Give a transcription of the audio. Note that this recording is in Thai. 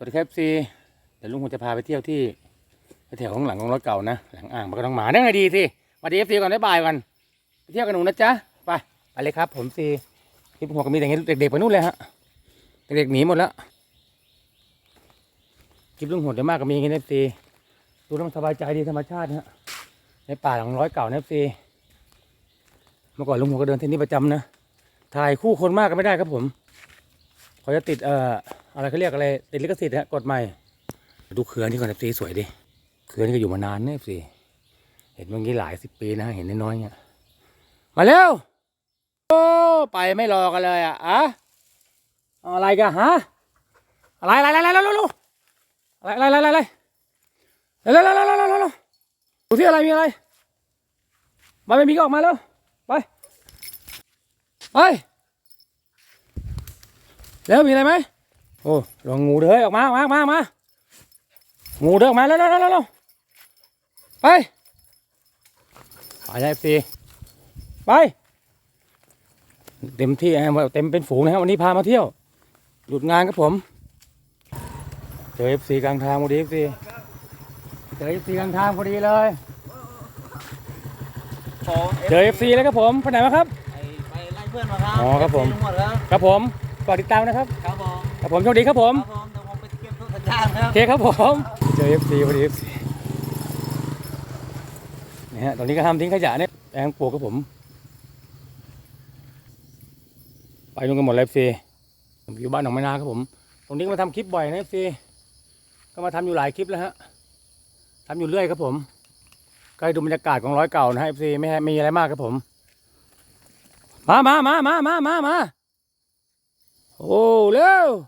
สวัสดีครับซีเดี๋ยวลุงคงจะพาไปเที่ยวที่แถวข้างหลังของรถเก่านะ หลังอ่างมันก็ต้องหมาได้ไงดีสิมาดีเอฟซีก่อนได้บายกันไปเที่ยวกันหนูนะจ๊ะไปไปเลยครับ ผมซีคลิปหัวก็มีแต่เงี้ยเด็กๆไปนู่นเลยฮะเด็กๆหนีหมดแล้วคลิปลุงหัวเดี๋ยวมากก็มีอย่างงี้เอฟซีดูต้องสบายใจดีธรรมชาติฮะในป่าหลังร้อยเก่าเอฟซีเมื่อก่อนลุงหัวก็เดินที่นี่ประจำนะถ่ายคู่คนมากก็ไม่ได้ครับผมเขาจะติดเอ่อ อะไรเขาเรียกอะไรติดลิขสิทธิ์ฮะกฎใหม่ดูเขื่อนที่ก่อนเอฟซีสวยดิเขื่อนนี่ก็อยู่มานานเนะเอฟซีเห็นเมื่อกี้หลายสิบปีนะเห็นน้อยๆเนี่ยมาเร็วโอ้ไปไม่รอกันเลยอะอะอะไรกันฮะอะไรอะไรอะไรอะไรอะไรอะไรอะไรอะไรอะไรอะไรอะไรอะไรอะไรอะไรดูที่อะไรมีอะไรมาไม่มีก็ออกมาแล้วไปไปแล้วมีอะไรไหม โอ้ลองงูเด้อออกมาออกมาออกมาออกมางูเด้อออกมาแล้วแล้วแล้วแล้วไปไปเลยสิไป เต็มที่ฮะเต็มเป็นฝูงนะครับวันนี้พามาเที่ยวหยุดงานครับผม เจอเอฟซีกลางทางพอดีเอฟซีเจอเอฟซีกลางทางพอดีเลยขอเจอเอฟซีแล้วครับผมไปไหนมาครับไปไปไล่เพื่อนมาครับอ๋อครับผมเอฟซีทั้งหมดครับครับผมฝากติดตามนะครับครับผมครับผมโชคดีครับผมครับผมเดี๋ยวผมไปเก็บทุกสัญญาณครัโอบ เคครับผมเจอเอฟซีพอดีเอฟซีนี่ฮะตอนนี้ก็ทำทิ้งขยะเนี่ยแองปลูกครับผม ไปลงกันหมดเลยเอฟซีผมอยู่บ้านหนองมะนาครับผม ตรงนี้ก็มาทำคลิปบ่อยนะเอฟซีก็มาทำอยู่หลายคลิปแล้วฮะทำอยู่เรื่อยครับผมก็ให้ดูบรรยากาศของร้อยเก่านะฮะเอฟซีไม่ให้มีอะไรมากครับผม มามามามามามามา 五六